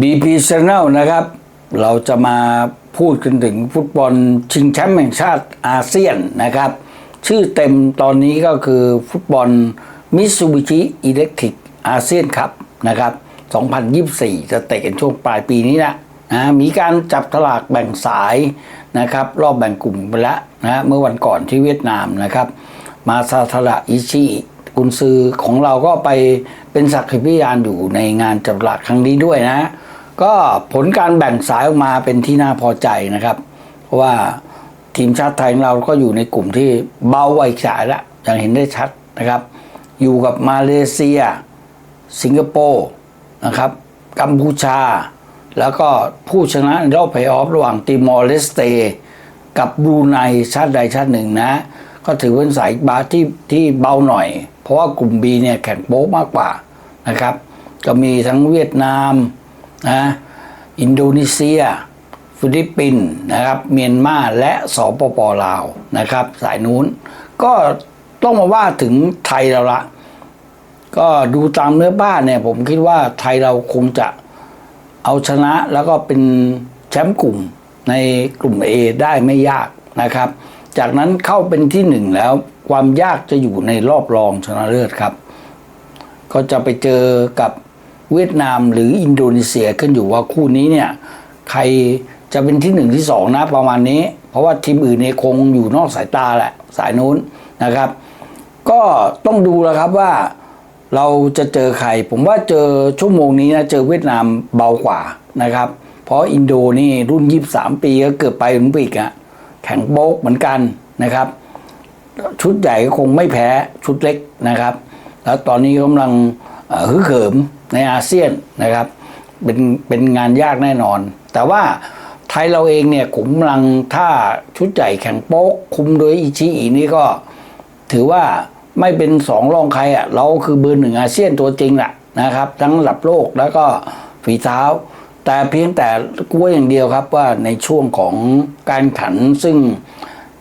BP Channel นะครับ เราจะมาพูดกันถึงฟุตบอลชิงแชมป์แห่งชาติอาเซียนนะครับ ชื่อเต็มตอนนี้ก็คือฟุตบอลมิ t ซูบิชิอิเล็กทริกอาเซียนครับนะครับ 2024 จะเตะกันช่วงปลายปีนี้นะนะมีการจับตลากแบ่งสายนะครับ รอบแบ่งกลุ่มไปแล้วนะเมื่อวันก่อนที่เวียดนามนะครับ มาซาทาระอิชิ กุนซือของเราก็ไปเป็นสักขีพยานอยู่ในงานจับตลากครั้งนี้ด้วยนะ ก็ผลการแบ่งสายออกมาเป็นที่น่าพอใจนะครับ เพราะว่าทีมชาติไทยของเราก็อยู่ในกลุ่มที่เบาไวสายล้วอย่างเห็นได้ชัดนะครับ อยู่กับมาเลเซีย สิงคโปร์นะครับ กัมพูชา แล้วก็ผู้ชนะในรอบเพย์ออฟระหว่างติมอร์เลสเต กับบรูไนชาติใดชาติหนึ่งนะ ก็ถือเป็นสายบาสที่ที่เบาหน่อย เพราะว่ากลุ่ม B เนี่ยแข่งโป๊กมากกว่านะครับ ก็มีทั้งเวียดนามนะอินโดนีเซีย ฟิลิปปินส์นะครับ เมียนมาและสปปลาวนะครับ สายนู้น ก็ต้องมาว่าถึงไทยเราละ ก็ดูตามเนื้อบ้านเนี่ย ผมคิดว่าไทยเราคงจะเอาชนะแล้วก็เป็นแชมป์กลุ่มในกลุ่ม A ได้ไม่ยากนะครับ จากนั้นเข้าเป็นที่หนึ่งแล้ว ความยากจะอยู่ในรอบรองชนะเลิศครับ ก็จะไปเจอกับเวียดนามหรืออินโดนีเซียขึ้นอยู่ว่าคู่นี้เนี่ยใครจะเป็นที่หนึ่งที่สองนะประมาณนี้ เพราะว่าทีมอื่นเนี่ยคงอยู่นอกสายตาแหละสายนู้นนะครับ ก็ต้องดูแล้วครับว่าเราจะเจอใคร ผมว่าเจอชั่วโมงนี้นะเจอเวียดนามเบากว่านะครับ เพราะอินโดนี่รุ่น 23 ปีก็เกือบไปโอลิมปิกอะ แข่งโบ๊กเหมือนกันนะครับ ชุดใหญ่ก็คงไม่แพ้ชุดเล็กนะครับ แล้วตอนนี้กำลังเอ่อฮึกเหิมในอาเซียนนะครับเป็นเป็นงานยากแน่นอน แต่ว่าไทยเราเองเนี่ยกำลังถ้าชุดใหญ่แข่งโป๊กคุมโดยอิชิอินี่ก็ถือว่าไม่เป็นสองรองใครอะเราคือเบอร์หนึ่งอาเซียนตัวจริงแหละนะครับ ทั้งระดับโลกแล้วก็ฝีเท้า แต่เพียงแต่กลัวอย่างเดียวครับว่าในช่วงของการขันซึ่ง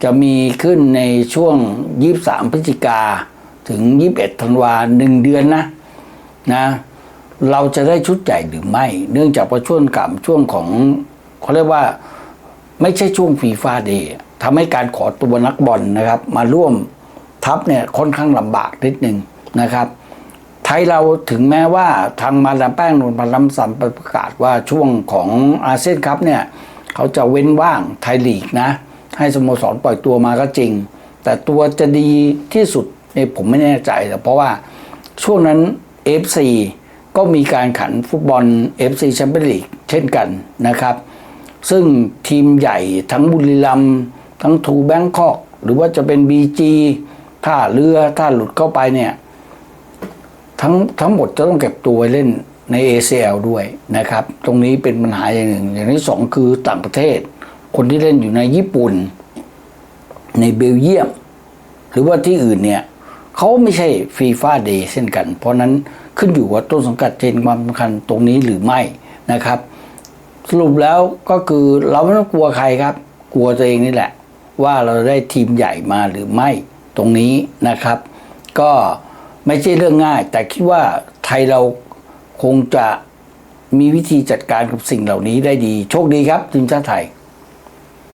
จะมีขึ้นในช่วง 23 พฤศจิกาถึง 21 ธันวาหนึ่งเดือนนะนะเราจะได้ชุดใหญ่หรือไม่ เนื่องจากว่าช่วงกับช่วงของเขาเรียกว่าไม่ใช่ช่วงฟีฟ่าเดย์ทำให้การขอตัวนักบอลนะครับ มาร่วมทัพเนี่ยค่อนข้างลำบากนิดนึงนะครับ ยเราถึงแม้ว่าทางมาดามแป้งนวลพันธ์ลำสันประกาศว่าช่วงของอาเซียนคัพเนี่ยเขาจะเว้นว่างไทยลีกนะ ให้สโมสรปล่อยตัวมาก็จริง แต่ตัวจะดีที่สุดเนี่ยผมไม่แน่ใจแต่เพราะว่าช่วงนั้น FC ก็มีการขันฟุตบอล FC แชมเปี้ยนลีกเช่นกันนะครับ ซึ่งทีมใหญ่ทั้งบุรีรัมย์ทั้งทูแบงคอก หรือว่าจะเป็น BG ท่าเรือถ้าหลุดเข้าไปเนี่ย ทั้งทั้งหมดจะต้องเก็บตัวไว้เล่นใน ACL ด้วยนะครับ ตรงนี้เป็นปัญหาอย่างหนึ่ง อย่างที่สองคือต่างประเทศ คนที่เล่นอยู่ในญี่ปุ่น ในเบลเยียม หรือว่าที่อื่นเนี่ยเขาไม่ใช่ฟีฟ่าเดย์เช่นกัน เพราะนั้นขึ้นอยู่ว่าต้นสังกัดเจนความสำคัญตรงนี้หรือไม่นะครับ สรุปแล้วก็คือเราไม่ต้องกลัวใครครับ กลัวตัวเองนี่แหละ ว่าเราได้ทีมใหญ่มาหรือไม่ตรงนี้นะครับ ก็ ไม่ใช่เรื่องง่าย แต่คิดว่าไทยเราคงจะมีวิธีจัดการกับสิ่งเหล่านี้ได้ดี โชคดีครับทีมชาติไทย